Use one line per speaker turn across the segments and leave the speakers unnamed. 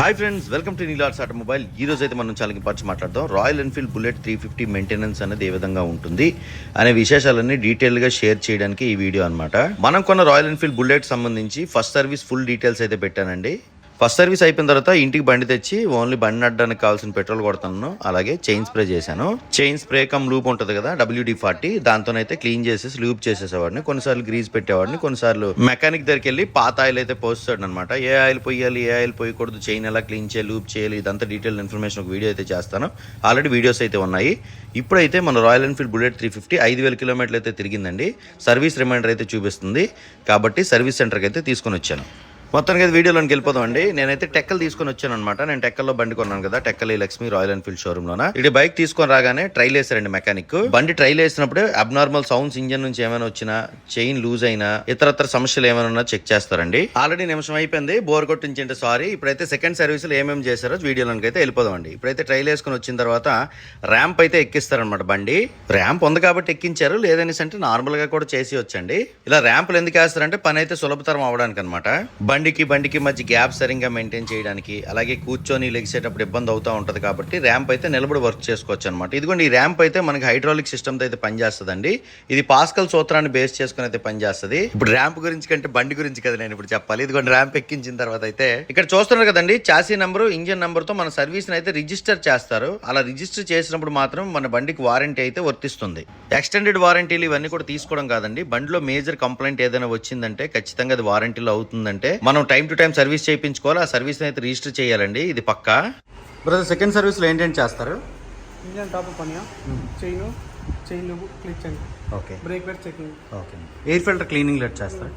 Hi friends welcome to నీలార్స్ automobile ఈ రోజు అయితే మనం చాలా ఇంపార్టెంట్ మాట్లాడదాం. Royal Enfield bullet three fifty maintenance అనేది ఏ విధంగా ఉంటుంది అనే విశేషాలన్నీ డీటెయిల్గా షేర్ చేయడానికి ఈ వీడియో అనమాట మనం కొన్న రాయల్ ఎన్ఫీల్డ్ బుల్లెట్ సంబంధించి ఫస్ట్ సర్వీస్ ఫుల్ డీటెయిల్స్ అయితే పెట్టానండి. ఫస్ట్ సర్వీస్ అయిపోయిన తర్వాత ఇంటికి బండి తెచ్చి ఓన్లీ బండి నడ్డానికి కావాల్సిన పెట్రోల్ కొడతాను అలాగే చైన్ స్ప్రే చేశాను. చైన్ స్ప్రే కమ్ లూప్ ఉంటుంది కదా డబ్ల్యూడి ఫార్టీ దాంతోనైతే క్లీన్ చేసేసి లూప్ చేసేసేవాడిని. కొన్నిసార్లు గ్రీజ్ పెట్టేవాడిని కొన్నిసార్లు మెకానిక్ దగ్గరికి వెళ్ళి పాత ఆయిల్ అయితే పోస్తాడు అనమాట ఏ ఆయిల్ పోయాలి ఏ ఆయిల్ పోయకూడదు చైన్ ఎలా క్లీన్ చేయాలి లూప్ చేయాలి ఇదంతా డీటెయిల్ ఇన్ఫర్మేషన్ ఒక వీడియో అయితే చేస్తాను. ఆల్రెడీ వీడియోస్ అయితే ఉన్నాయి. ఇప్పుడైతే మన Royal Enfield bullet three fifty ఐదు వేల కిలోమీటర్లు అయితే తిరిగిందండి. సర్వీస్ రిమైండర్ అయితే చూపిస్తుంది. కాబట్టి సర్వీస్ సెంటర్కి అయితే తీసుకొని వచ్చాను. మొత్తానికి అయితే వీడియోలోకి వెళ్ళిపోదాం అండి. నేనైతే టెక్కలు తీసుకొని వచ్చాను అనమాట నేను టెక్కల్లో బండి కొన్నాను కదా Tekkali Lakshmi Royal Enfield showroom లోన ఇది బైక్ తీసుకొని రాగానే ట్రైల్ వేసారండి మెకానిక్. బండి ట్రైల్ వేసినప్పుడు అబ్నార్మల్ సౌండ్స్ ఇంజన్ నుంచి ఏమైనా వచ్చినా చైన్ లూజ్ అయినా ఇతరత్ర సమస్యలు ఏమైనా ఉన్నా చెక్ చేస్తారండి. ఆల్రెడీ నిమిషం అయిపోయింది బోర్ కొట్టించింటే సారీ. ఇప్పుడైతే సెకండ్ సర్వీస్లో ఏమేమి చేశారో వీడియోలోకి అయితే వెళ్ళిపోదాం అండి. ఇప్పుడైతే ట్రైల్ వేసుకొని వచ్చిన తర్వాత ర్యాంప్ అయితే ఎక్కిస్తారనమాట బండి. ర్యాంప్ ఉంది కాబట్టి ఎక్కించారు లేదనేసి అంటే నార్మల్గా కూడా చేసి వచ్చండి. ఇలా ర్యాంపులు ఎందుకు వేస్తారంటే పని అయితే సులభతరం అవడానికి అనమాట బండికి బండికి మధ్య గ్యాప్ సరిగ్గా మెయింటైన్ చేయడానికి అలాగే కూర్చొని లెగిసేటప్పుడు ఇబ్బంది అవుతూ ఉంటుంది కాబట్టి ర్యాంప్ అయితే నిలబడి వర్క్ చేసుకోవచ్చు అనమాట ఇదిగోండి ఈ ర్యాంప్ అయితే మనకి హైడ్రాలిక్ సిస్టమ్ అయితే పనిచేస్తుందండి. ఇది పాస్కల్ సూత్రాన్ని బేస్ చేసుకుని అయితే పనిచేస్తుంది. ఇప్పుడు ర్యాంప్ గురించి కంటే బండి గురించి కదా నేను ఇప్పుడు చెప్పాలి. ఇదిగోండి ర్యాంప్ ఎక్కించిన తర్వాత అయితే ఇక్కడ చూస్తున్నారు కదండి చాసీ నెంబరు ఇంజిన్ నెంబర్తో మన సర్వీస్ అయితే రిజిస్టర్ చేస్తారు. అలా రిజిస్టర్ చేసినప్పుడు మాత్రం మన బండికి వారంటీ అయితే వర్తిస్తుంది. ఎక్స్టెండెడ్ వారంటీలు ఇవన్నీ కూడా తీసుకోవడం కాదండి. బండిలో మేజర్ కంప్లైంట్ ఏదైనా వచ్చిందంటే ఖచ్చితంగా అది వారంటీలో అవుతుందంటే మనం టైం టు టైం సర్వీస్ చేయించుకోవాలి ఆ సర్వీస్ అయితే రిజిస్టర్ చేయాలండి ఇది పక్కా. బ్రదర్ సెకండ్ సర్వీస్లో ఏంటంటే చేస్తారు?
ఇంజన్ టాప్ పనియా? చైన్ చైన్ క్లిచ్ అండి
okay.
Brake wear checking.
Okay. Air filter cleaning let చేస్తారు?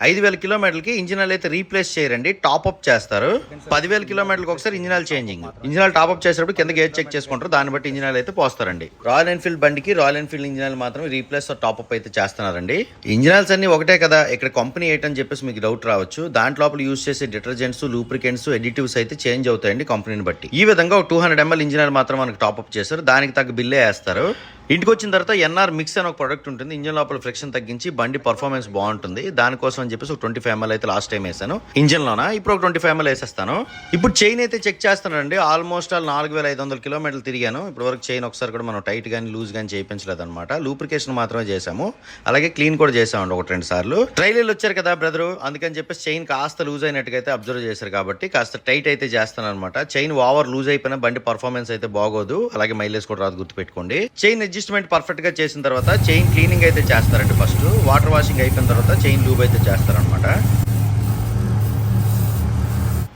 ఐదు వేల కిలోమీటర్లకి ఇంజనల్ అయితే రీప్లేస్ చేయరండి టాప్ అప్ చేస్తారు. పదివేల కిలోమీటర్లకు ఒకసారి engine oil changing. Engine top up చేసేటప్పుడు కింద గేట్ చెక్ చేసుకుంటారు దాన్ని బట్టి ఇంజిన్ అయితే పోస్తారండి. రాయల్ ఎన్ఫీల్డ్ బండికి రాయల్ ఎన్ఫీల్డ్ ఇంజిన్ మాత్రం రీప్లేస్ టాప్ అప్ అయితే చేస్తున్నారండి. ఇంజిన్ అన్ని ఒకటే కదా ఇక్కడ కంపెనీ ఏంటని చెప్పేసి మీకు డౌట్ రావచ్చు. దాంట్లోపల లోపల యూస్ చేసే డిటర్జెంట్స్ లూప్రికెంట్స్ ఎడిటివ్స్ అయితే చేంజ్ అవుతాయండి కంపెనీని బట్టి. ఈ విధంగా ఒక టూ హండ్రెడ్ ఎంఎల్ ఇంజిన్ మాత్రం మనకి టాప్ అప్ చేస్తారు. దానికి తగ్గ బిల్లే వేస్తారు. ఇంటికి వచ్చిన తర్వాత ఎన్ఆర్ మిక్స్ అని ఒక ప్రొడక్ట్ ఉంటుంది. ఇంజన్ లోపల ఫ్రిక్షన్ తగ్గించి బండి పర్ఫార్మెన్స్ బాగుంటుంది. దానికోసం అని చెప్పేసి ఒక ట్వంటీ ఫైవ్ ఎంఎల్ అయితే లాస్ట్ టైం వేసాను. ఇంజన్ లోన? ఇప్పుడు ఒక ట్వంటీ ఫైవ్ ఎంఎల్ వేసేస్తాను. ఇప్పుడు చైన్ అయితే చెక్ చేస్తానండి ఆల్మోస్ట్ ఆల్ నాలుగు వేల ఐదు వందల కిలోమీటర్లు తిరిగాను. ఇప్పుడు వరకు చైన్ ఒకసారి కూడా మనం టైట్ కానీ లూజ్ కానీ చేయించలేదు అనమాట లూప్రికేషన్ మాత్రమే చేసాము అలాగే క్లీన్ కూడా చేసామండి ఒకటి రెండు సార్లు. ట్రైలర్లు వచ్చారు కదా బ్రదర్ అందుకని చెప్పేసి చైన్ కాస్త లూజ్ అయినట్టుగా అయితే అబ్జర్వ్ చేశారు కాబట్టి కాస్త టైట్ అయితే చేస్తాను అనమాట చైన్ ఓవర్ లూజ్ అయిపోయినా బండి పర్ఫార్మెన్స్ అయితే బాగోదు. అలాగే మైలేజ్ కూడా రాదు గుర్తుపెట్టుకోండి. చైన్ అడ్జస్ట్మెంట్ పర్ఫెక్ట్గా చేసిన తర్వాత చైన్ క్లీనింగ్ అయితే చేస్తారండి ఫస్ట్ వాటర్ వాషింగ్ అయిపోయిన తర్వాత చైన్ లూబ్ అయితే చేస్తారనమాట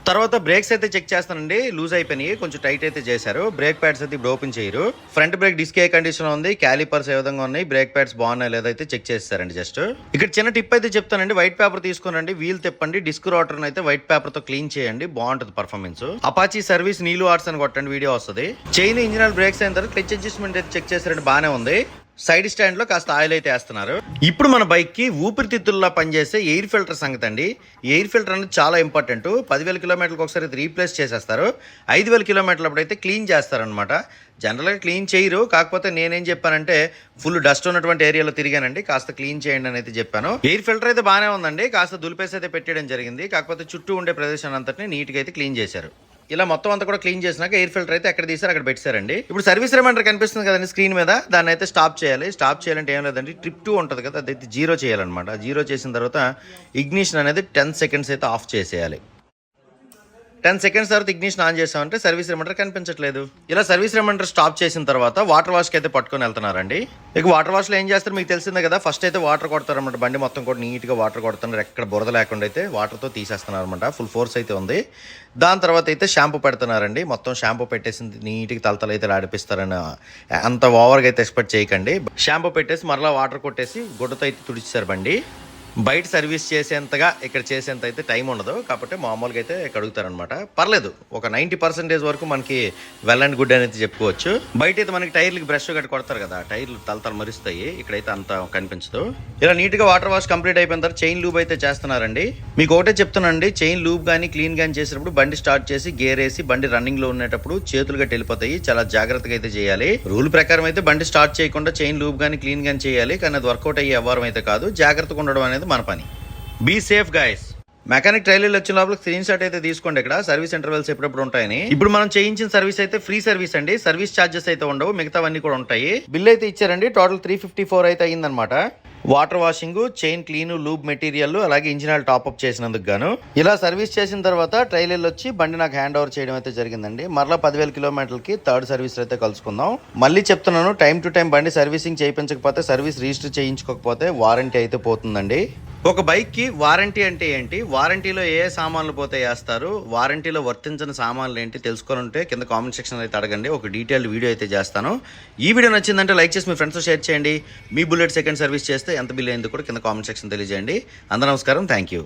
తర్వాత బ్రేక్స్ అయితే చెక్ చేస్తానండి. లూజ్ అయిపోయినాయి. కొంచెం టైట్ అయితే చేశారు. బ్రేక్ ప్యాడ్స్ అయితే ఇప్పుడు ఓపెన్ చేయరు. ఫ్రంట్ బ్రేక్ డిస్క్ ఏ కండిషన్ ఉంది? క్యాలిపర్స్ ఏ విధంగా ఉన్నాయి? బ్రేక్ ప్యాడ్స్ బాగున్నాయి లేదా అయితే చెక్ చేస్తారండి జస్ట్. ఇక్కడ చిన్న టిప్ అయితే చెప్తానండి. వైట్ పేపర్ తీసుకోనండి వీల్ తిప్పండి. డిస్క్ రోటర్ అయితే వైట్ పేపర్తో క్లీన్ చేయండి. బాగుంటుంది performance. Apache service Neelu arts అని కొట్టండి. వీడియో వస్తుంది. చైన్ ఇంజినల్ బ్రేక్స్ అయిన తర్వాత క్లచ్ అడ్జస్ట్మెంట్ అయితే చెక్ చేస్తారండి బాగానే ఉంది. సైడ్ స్టాండ్లో కాస్త ఆయిల్ అయితే వేస్తున్నారు. ఇప్పుడు మన బైక్కి ఊపిరితిత్తుల్లో పనిచేసే ఎయిర్ ఫిల్టర్ సంగతి అండి. ఎయిర్ ఫిల్టర్ అనేది చాలా ఇంపార్టెంట్ పదివేల కిలోమీటర్లకు ఒకసారి రీప్లేస్ చేసేస్తారు. ఐదు వేల కిలోమీటర్ల అప్పుడైతే క్లీన్ చేస్తారనమాట జనరల్గా క్లీన్ చేయరు. కాకపోతే నేనేం చెప్పానంటే ఫుల్ డస్ట్ ఉన్నటువంటి ఏరియాలో తిరిగానండి. కాస్త క్లీన్ చేయండి అని అయితే చెప్పాను. ఎయిర్ ఫిల్టర్ అయితే బాగానే ఉందండి. కాస్త దులిపేసి అయితే పెట్టడం జరిగింది. కాకపోతే చుట్టూ ఉండే ప్రదేశాన్ని అంతటిని నీట్గా అయితే క్లీన్ చేశారు. ఇలా మొత్తం అంతా కూడా క్లీన్ చేసినాక ఎయిర్ ఫిల్టర్ అయితే ఎక్కడ తీసారు అక్కడ పెట్టారండి ఇప్పుడు సర్వీస్ రిమైండర్ కనిపిస్తుంది కదండి స్క్రీన్ మీద. దాన్ని అయితే స్టాప్ చేయాలి. స్టాప్ చేయాలంటే ఏం లేదండి. ట్రిప్ టూ ఉంటుంది కదా అదైతే జీరో చేయాలన్నమాట. జీరో చేసిన తర్వాత ఇగ్నిషన్ అనేది టెన్ సెకండ్స్ అయితే ఆఫ్ చేసేయాలి. టెన్ సెకండ్స్ తర్వాత ఇగ్నిషన్ ఆన్ చేసామంటే సర్వీస్ రిమైండర్ కనిపించట్లేదు. ఇలా సర్వీస్ రిమైండర్ స్టాప్ చేసిన తర్వాత వాటర్ వాష్కి అయితే పట్టుకొని వెళ్తున్నారండి. ఇక వాటర్ వాష్లో ఏం చేస్తారు మీకు తెలిసిందే కదా ఫస్ట్ అయితే వాటర్ కొడతారనమాట బండి మొత్తం కూడా నీట్గా వాటర్ కొడుతున్నారు. ఎక్కడ బురద లేకుండా అయితే వాటర్తో తీసేస్తున్నారు అనమాట ఫుల్ ఫోర్స్ అయితే ఉంది. దాని తర్వాత అయితే షాంపూ పెడుతున్నారండి. మొత్తం షాంపూ పెట్టేసి నీట్గా తలతలు అయితే ఆడిపిస్తారని అంత ఓవర్గా అయితే ఎక్స్పెక్ట్ చేయకండి. షాంపూ పెట్టేసి మరలా వాటర్ కొట్టేసి గుడ్డతో అయితే తుడిచారు బండి. బయట సర్వీస్ చేసేంతగా ఇక్కడ చేసేంత అయితే టైం ఉండదు. కాబట్టి మామూలుగా అయితే కడుగుతారనమాట పర్లేదు ఒక నైంటీ పర్సెంటేజ్ వరకు మనకి వెల్ అండ్ గుడ్ అనేది చెప్పుకోవచ్చు. బయట అయితే మనకి టైర్లకి బ్రష్ గట్టి కొడతారు కదా టైర్లు తలతల మరుస్తాయి. ఇక్కడైతే అంత కనిపించదు. ఇలా నీట్గా వాటర్ వాష్ కంప్లీట్ అయిపోయిన తర్వాత చైన్ లూబ్ అయితే చేస్తున్నారండి. మీకు ఒకటే చెప్తున్నానండి చైన్ లూబ్ కానీ క్లీన్ కానీ చేసినప్పుడు బండి స్టార్ట్ చేసి గేర్ వేసి బండి రన్నింగ్లో ఉండేటప్పుడు చేతులు గట్టి వెళ్ళిపోతాయి చాలా జాగ్రత్తగా అయితే చేయాలి. రూల్ ప్రకారం అయితే బండి స్టార్ట్ చేయకుండా చైన్ లూబ్ కానీ క్లీన్ కానీ చేయాలి. కానీ అది వర్కౌట్ అయ్యే వ్యవహారం అయితే కాదు. జాగ్రత్తగా ఉండడం అనేది మన పని. Be safe guys mechanic trailer వచ్చిన లోపల స్క్రీన్ షాట్ అయితే తీసుకోండి ఇక్కడ. సర్వీస్ ఇంటర్వెల్స్ ఎప్పుడప్పుడు ఉంటాయని. ఇప్పుడు మనం చేయించిన సర్వీస్ అయితే ఫ్రీ సర్వీస్ అండి. సర్వీస్ ఛార్జెస్ అయితే ఉండవు. మిగతావన్నీ కూడా ఉంటాయి. బిల్ అయితే ఇచ్చారండి. టోటల్ త్రీ ఫిఫ్టీ ఫోర్ అయితే అయిందనమాట. Water washing chain clean lube material అలాగే ఇంజిన్ ఆయిల్ టాప్అప్ చేసినందుకు గాను. ఇలా సర్వీస్ చేసిన తర్వాత ట్రైలర్ వచ్చి బండి నాకు హ్యాండ్ ఓవర్ చేయడం అయితే జరిగిందండి. మరలా పదివేల కిలోమీటర్లకి థర్డ్ సర్వీస్ అయితే కలుసుకుందాం. మళ్ళీ చెప్తున్నాను టైం టు టైం బండి సర్వీసింగ్ చేయించకపోతే సర్వీస్ రిజిస్టర్ చేయించుకోకపోతే వారంటీ అయితే పోతుందండి. ఒక బైక్కి వారంటీ అంటే ఏంటి? వారంటీలో ఏ ఏ సామాన్లు పోతే వేస్తారు? వారంటీలో వర్తించిన సామాన్లు ఏంటి? తెలుసుకొని ఉంటే కింద కామెంట్ సెక్షన్ అయితే అడగండి. ఒక డీటెయిల్డ్ వీడియో అయితే చేస్తాను. ఈ వీడియో నచ్చిందంటే లైక్ చేసి మీ ఫ్రెండ్స్తో షేర్ చేయండి. మీ బుల్లెట్ సెకండ్ సర్వీస్ చేస్తే ఎంత బిల్ అయిందో కూడా కింద కామెంట్ సెక్షన్ తెలియజేయండి. అందరూ నమస్కారం. Thank you